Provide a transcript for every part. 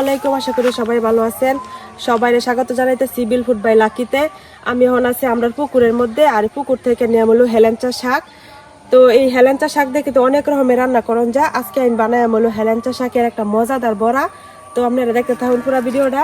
আলাইকুম, আশা করি সবাই ভালো আছেন। সবাই স্বাগত জানাইতে সিভিল ফুড বাই লাকিতে। আমি এখন আছি আমরা পুকুরের মধ্যে, আর পুকুর থেকে নিয়ে হলো হেলেঞ্চা শাক। তো এই হেলেঞ্চা শাক দেখে তো অনেক রকমের রান্না করন যা। আজকে আমি বানাই আমলো হেলেঞ্চা শাকের একটা মজাদার বড়া। তো আপনারা দেখতে থাকুন পুরো ভিডিওটা।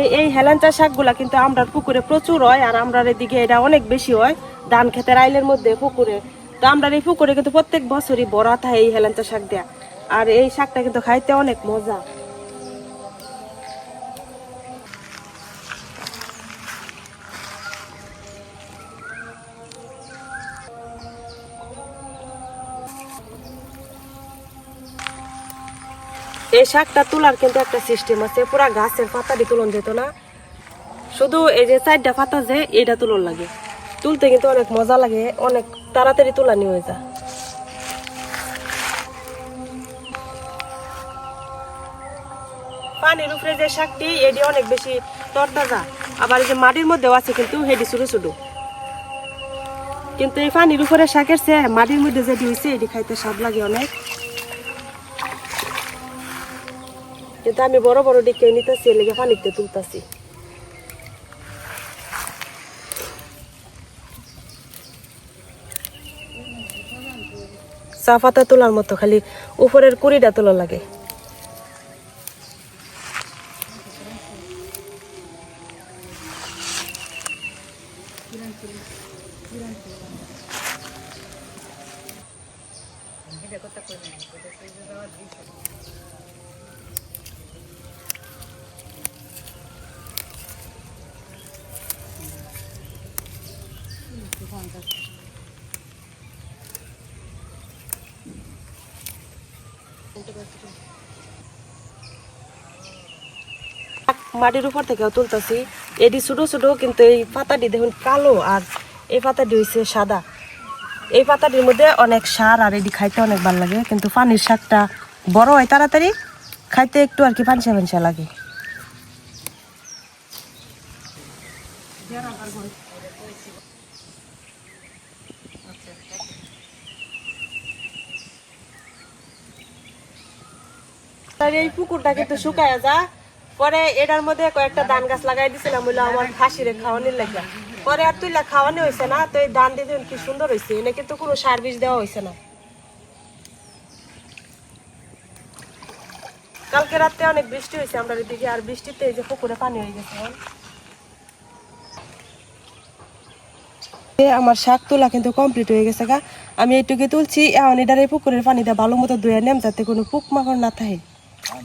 যে এই হেলাঞ্চা শাকগুলা কিন্তু আমরা পুকুরে প্রচুর হয় আর আমরার এদিকে এটা অনেক বেশি হয়। ধান খেতের আইলের মধ্যে পুকুরে। তো আমরা এই পুকুরে কিন্তু প্রত্যেক বছরই বড়া থাকে এই হেলাঞ্চা শাক দেয়া। আর এই শাকটা কিন্তু খাইতে অনেক মজা। এই শাকটা তোলার কিন্তু একটা সিস্টেম আছে, পুরা গাছের পাতা দিয়ে তুলন যেত না। শুধু এই যে চারটা পাতা যে এটা তুলন লাগে। তুলতে কিন্তু অনেক মজা লাগে, অনেক তাড়াতাড়ি তোলানি হয়ে যায়। পানির উপরে যে শাকটি, এটি অনেক বেশি তরতাজা। আবার এই যে মাটির মধ্যেও আছে কিন্তু, হেডি ছোটো ছোটো কিন্তু এই পানির উপরে শাকের চেয়ে মাটির মধ্যে যেটি হয়েছে এটি খাইতে স্বাদ লাগে অনেক। কিন্তু আমি বড় বড় দিকে নিতেছি, এর লেগে পানিতে তুলতেছি। চা পাতা তোলার মতো খালি উপরের কুড়িটা তোলা লাগে। মাটির উপর থেকেও তুলতেছি। এটি ছোটো ছোটো কিন্তু এই পাতাটি দেখুন কালো আর এই পাতাটি হয়েছে সাদা। এই পাতাটির মধ্যে অনেক সার আর এটি খাইতে অনেক ভালো লাগে কিন্তু পানির শাকটা বড় হয় তাড়াতাড়ি খাইতে একটু আর কি পানসা পানসা লাগে। আর এই পুকুরটা কিন্তু শুকায় যা। পরে এটার মধ্যে কয়েকটা ধান গাছ লাগাই দিছিলাম বলে আমার খাসিরে খাওয়ানির লাগে। পরে আর তুইলা খাওয়ানি হয়েছে না, তো এই ধান দিতে কি সুন্দর হয়েছে এনে কিন্তু কোনো সার বীজ দেওয়া হয়েছে না। কালকে রাতে অনেক বৃষ্টি হয়েছে আমরা এদিকে আর বৃষ্টিতে এই যে পুকুরে পানি হয়ে গেছে। আমার শাক তোলা কিন্তু কমপ্লিট হয়ে গেছে গা। আমি এইটুকু তুলছি, এখন এটার এই পুকুরের পানিটা ভালো মতো ধুয়ে নেম, যাতে কোনো পোক মাকড় না থাকে। এই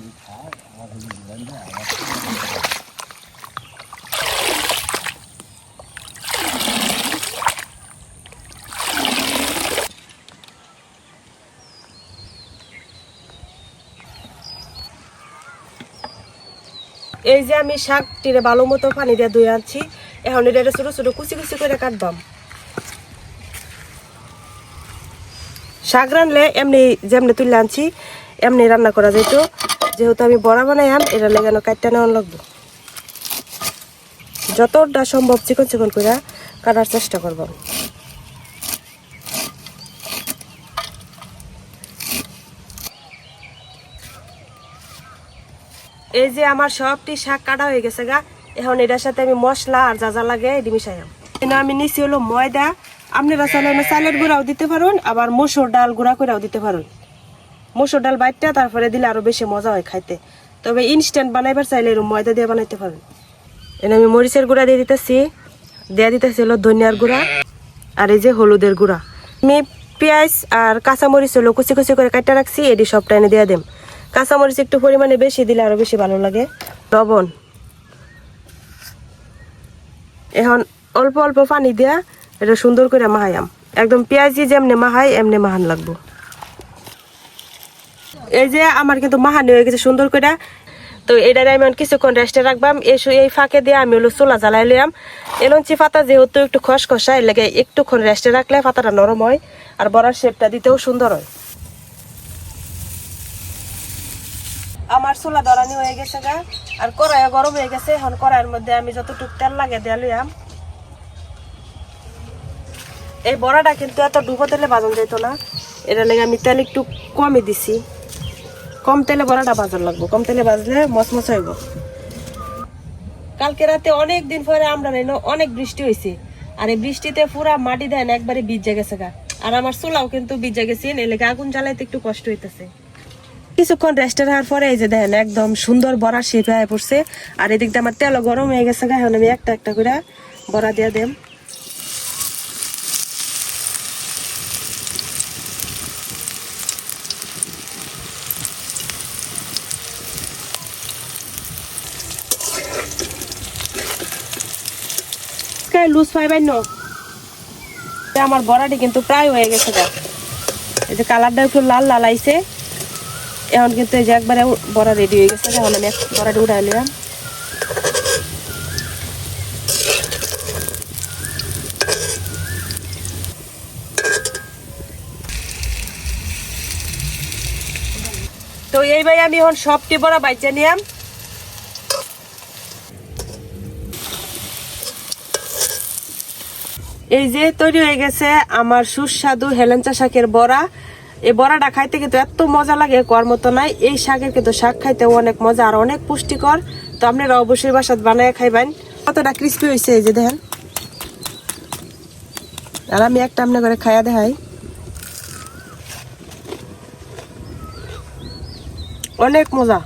যে আমি শাকটিরে ভালো মতো পানি দিয়ে ধুয়ে আনছি, এখন এটা ছোটো ছোটো কুচি কুচি করে কাটবাম। শাক রানলে এমনি যেমনি তুলে আনছি এমনি রান্না করা যেত যেহেতু আমি বড়া বানাই আম এটা লেগানো কাটতে নেওয়ার লাগবো। যতটা সম্ভব চিকন চিকন করে কাটার চেষ্টা করব। এই যে আমার সবটি শাক কাটা হয়ে গেছে গা, এখন এটার সাথে আমি মশলা আর যা যা লাগে এটি এখানে আমি। নিচে হলো ময়দা। আপনারা চালের গুঁড়াও দিতে পারেন, আবার মসুর ডাল গুঁড়া করেও দিতে পারেন। মসুর ডাল বাইটটা, তারপরে দিলে আরও বেশি মজা হয় খাইতে। তবে ইনস্ট্যান্ট বানাইবার চাইলে এরকম ময়দা দিয়ে বানাইতে পারেন এনে আমি মরিচের গুঁড়া দিয়ে দিতেছি। দিয়ে দিতেছি হলো ধনিয়ার গুঁড়া আর এই যে হলুদের গুঁড়া। আমি পেঁয়াজ আর কাঁচামরিচ হলো কুচি কুচি করে কাটা রাখছি, এটি সবটা এনে দিয়ে দেম। কাঁচামরিচ একটু পরিমাণে বেশি দিলে আরও বেশি ভালো লাগে। লবণ। এখন অল্প অল্প পানি দিয়া এটা সুন্দর করে মাহাইয়াম একদম পেঁয়াজি যেমনি মাহাই, এমনি মাহান লাগবো। এই যে আমার কিন্তু মাহানি হয়ে গেছে সুন্দর করে তো এটারে আমি কিছুক্ষণ রেস্টে রাখবাম। এই সু- এই ফাঁকে দিয়ে আমি হলো চুলা জ্বালাই লিয়াম এলঞ্চি পাতা যেহেতু একটু খসখসা, এর লাগে একটুক্ষণ রেস্টে রাখলে পাতাটা নরম হয় আর বড়ার শেপটা দিতেও সুন্দর হয়। আমার চুলা ধরানি হয়ে গেছে গা। আর কড়াইও গরম হয়ে গেছে। এখন কড়াইয়ের মধ্যে আমি যতটুক তেল লাগে দিয়ে লইয়াম। এই বড়াটা কিন্তু এত ডুবো তেলে বাজন যেত না। এটা লেগে আমি তেল একটু কমই দিছি। কম তেলে বড়াটা বাজার লাগবো। কম তেলে বাজলে মচমচ হইব। কালকে রাতে অনেক দিন পরে আমরা নেই অনেক বৃষ্টি হয়েছে আর এই বৃষ্টিতে পুরা মাটি দেন একবারে ভিজে গেছে গা। আর আমার চুলাও কিন্তু ভিজে গেছে এলাকা আগুন জ্বালাইতে একটু কষ্ট হইতেছে। কিছুক্ষণ রেস্টে রাখার পরে এই যে দেখেন, একদম সুন্দর বড়া শেপ হয়ে পড়ছে। আর এদিক দিয়ে আমার তেলও গরম হয়ে গেছে গা, এখন আমি একটা একটা করে বড়া দিয়ে দেম। লুজ পাইবেন না আমার বড়াটি কিন্তু প্রায় হয়ে গেছে গা। এই যে কালারটা একটু লাল লাল আইছে। এখন কিন্তু এই যে একবারে বড়া রেডি হয়ে গেছে এখন আমি বড়াটি উঠাই নিলাম। তো এই ভাই আমি এখন সবটি বড়া বাইচে নিলাম। এই যে তৈরি হয়ে গেছে আমার সুস্বাদু হেলেঞ্চা শাকের বড়া। এই বড়াটা খাইতে কিন্তু এত মজা লাগে কর মতো নাই। এই শাকের কিন্তু শাক খাইতে অনেক মজা আর অনেক পুষ্টিকর। তো আপনারা অবশ্যই বাসাত বানায় খাইবেন। কতটা ক্রিস্পি হয়েছে এই যে দেখেন। আর আমি একটা আপনার করে খাইয়া দেখাই। অনেক মজা।